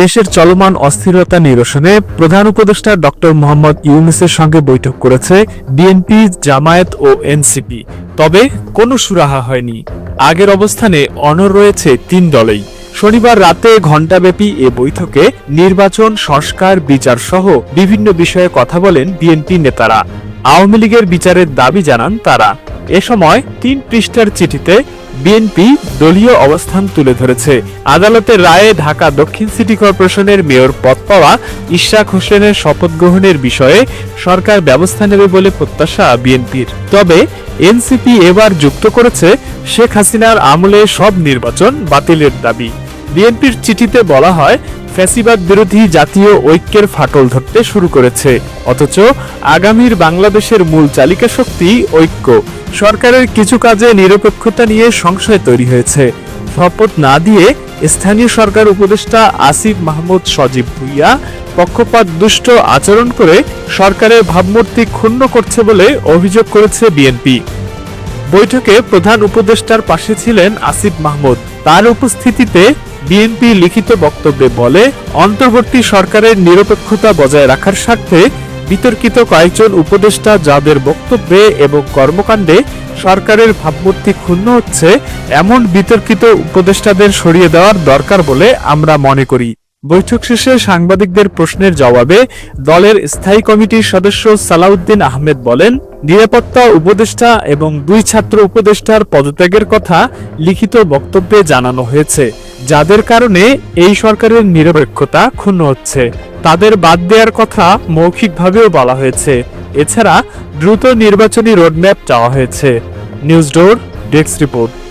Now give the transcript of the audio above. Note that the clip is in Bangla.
দেশের চলমান অস্থিরতা নিরসনে প্রধান উপদেষ্টা ডক্টর মোহাম্মদ ইউনুসের সঙ্গে বৈঠক করেছে বিএনপি, জামায়াত ও এনসিপি। তবে কোনো সুরাহা হয়নি। আগের অবস্থানে অনর রয়েছে তিন দলেই। শনিবার রাতে ঘণ্টাব্যাপী এ বৈঠকে নির্বাচন, সংস্কার, বিচার সহ বিভিন্ন বিষয়ে কথা বলেন বিএনপি নেতারা। আওয়ামী লীগের বিচারের দাবি জানান তারা। এ সময় তিন পৃষ্ঠার চিঠিতে বিএনপি দলীয় অবস্থান তুলে ধরেছে। আদালতের রায়ে ঢাকা দক্ষিণ সিটি কর্পোরেশনের মেয়র পদ পাওয়া ইশরাক হোসেনের শপথ গ্রহণের বিষয়ে সরকার ব্যবস্থা নেবে বলে প্রত্যাশা বিএনপির তবে এনসিপি এবার যুক্ত করেছে শেখ হাসিনার আমলে সব নির্বাচন বাতিলের দাবি। বিএনপির চিঠিতে বলা হয় ফ্যাসিবাদ বিরোধী জাতীয় ঐক্যের ফাটল ধরতে শুরু করেছে। অথচ আগামীর বাংলাদেশের মূল চালিকা শক্তি ঐক্য। সরকারের কিছু কাজে নিরপেক্ষতা নিয়ে সংশয় তৈরি হয়েছে। শপথ না দিয়ে স্থানীয় সরকার উপদেষ্টা আসিফ মাহমুদ সজীব ভুইয়া পক্ষপাত দুষ্ট আচরণ করে সরকারের ভাবমূর্তি ক্ষুণ্ণ করছে বলে অভিযোগ করেছে বিএনপি। বৈঠকে প্রধান উপদেষ্টার পাশে ছিলেন আসিফ মাহমুদ। তার উপস্থিতিতে বিএনপি লিখিত বক্তব্যে বলে, অন্তর্বর্তী সরকারের নিরপেক্ষতা বজায় রাখার স্বার্থে বিতর্কিত কয়েকজন উপদেষ্টা যাদের বক্তব্যে এবং কর্মকাণ্ডে সরকারের ভাবমূর্তি ক্ষুণ্ণ হচ্ছে, এমন বিতর্কিত উপদেষ্টাদের সরিয়ে দেওয়ার দরকার বলে আমরা মনে করি। বৈঠক শেষে সাংবাদিকদের প্রশ্নের জবাবে দলের স্থায়ী কমিটির সদস্য সালাউদ্দিন আহমেদ বলেন, নিরাপত্তা উপদেষ্টা এবং দুই ছাত্র উপদেষ্টার পদত্যাগের কথা লিখিত বক্তব্যে জানানো হয়েছে। যাদের কারণে এই সরকারের নিরপেক্ষতা ক্ষুণ্ণ হচ্ছে। তাদের বাদ দেওয়ার কথা মৌখিকভাবেও বলা হয়েছে। এছাড়া দ্রুত নির্বাচনী রোডম্যাপ চাওয়া হয়েছে। News door, desk report.